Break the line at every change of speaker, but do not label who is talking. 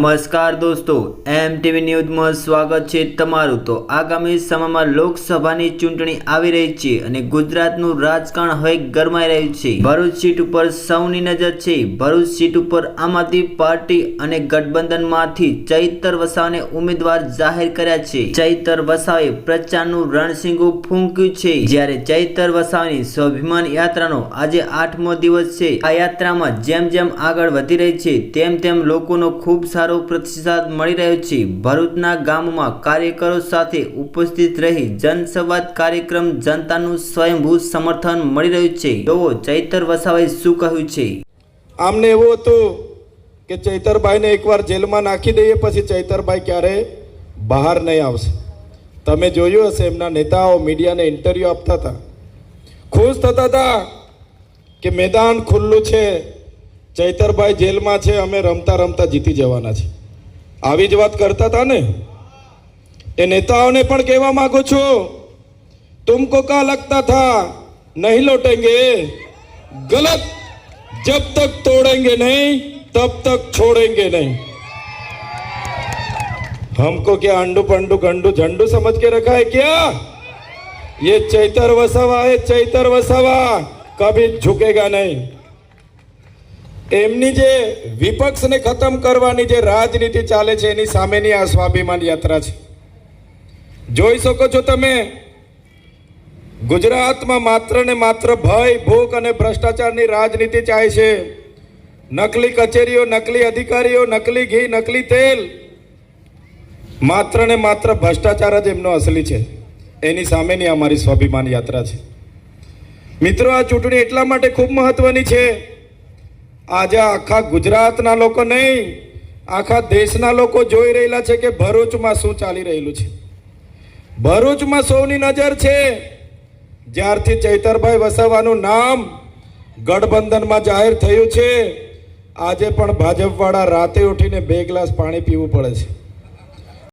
નમસ્કાર દોસ્તો એમ ટીવી ન્યૂઝમાં સ્વાગત છે તમારું. તો આગામી સમયમાં લોકસભાની ચૂંટણી આવી રહી છે અને ગુજરાતનું રાજકારણ હવે ગરમાઈ રહ્યું છે. ભરૂચ સીટ ઉપર સૌની નજર છે. ભરૂચ સીટ ઉપર આમ આદમી પાર્ટી અને ગઠબંધનમાંથી ચૈતર વસાવાને ઉમેદવાર જાહેર કર્યા છે. ચૈતર વસાવે પ્રચારનું રણસિંગુ ફૂંક્યું છે. જ્યારે ચૈતર વસાવાની સ્વાભિમાન યાત્રાનો આજે આઠમો દિવસ છે. આ યાત્રામાં જેમ જેમ આગળ વધી રહી છે, તેમ તેમ લોકોનો ખૂબ સારો પ્રતિસાદ મળી રહ્યો છે. ભરૂચના ગામમાં કાર્યકરો સાથે ઉપસ્થિત રહી જનસંવાદ કાર્યક્રમ જનતાનું સ્વયંભૂ સમર્થન મળી રહ્યું છે. તો ચૈતર વસાવાએ શું કહ્યું છે?
આમને એવું હતું કે ચૈતરભાઈને એકવાર જેલમાં નાખી દઈએ, પછી ચૈતરભાઈ ક્યારે બહાર નહીં આવશે. તમે જોયું હશે, એમના નેતાઓ મીડિયાને ઇન્ટરવ્યૂ આપતા હતા. ખુશ થતા હતા કે મેદાન ખુલ્લું છે. ચૈતરભાઈ જેલમાં છે અમે રમતા રમતા જીતી જવાના છે આવી જ વાત કરતા હતા ને એ નેતાઓને પણ કહેવા માંગુ છું तुमको क्या लगता था नहीं लौटेंगे गलत जब तक तोड़ेंगे नहीं तब तक छोड़ेंगे नहीं हमको क्या अंडू पंडू गंडू झंडू समझ के रखा है क्या ये चैतर वसावा है चैतर वसावा कभी झुकेगा नहीं એમની જે વિપક્ષને ખતમ કરવાની જે રાજનીતિ ચાલે છે, એની સામેની આ સ્વાભિમાન યાત્રા છે. જોઈ શકો છો તમે, ગુજરાતમાં માત્ર ને માત્ર ભય, ભૂખ અને ભ્રષ્ટાચારની રાજનીતિ ચાલે છે. નકલી કચેરીઓ, નકલી અધિકારીઓ, નકલી ઘી, નકલી તેલ, માત્ર ને માત્ર ભ્રષ્ટાચાર જ એમનો અસલી છે. એની સામેની અમારી સ્વાભિમાન યાત્રા છે. મિત્રો, આ ચૂંટણી એટલા માટે ખૂબ મહત્વની છે આજે આખા ગુજરાતના લોકો નહીં, આખા દેશના લોકો જોઈ રહેલા છે કે ભરૂચમાં શું ચાલી રહેલું છે. ભરૂચમાં સૌની નજર છે. જ્યારથી ચૈતરભાઈ વસાવાનું નામ ગઠબંધનમાં જાહેર થયું છે, આજે પણ ભાજપવાળા રાતે ઉઠીને બે ગ્લાસ પાણી પીવું પડે છે.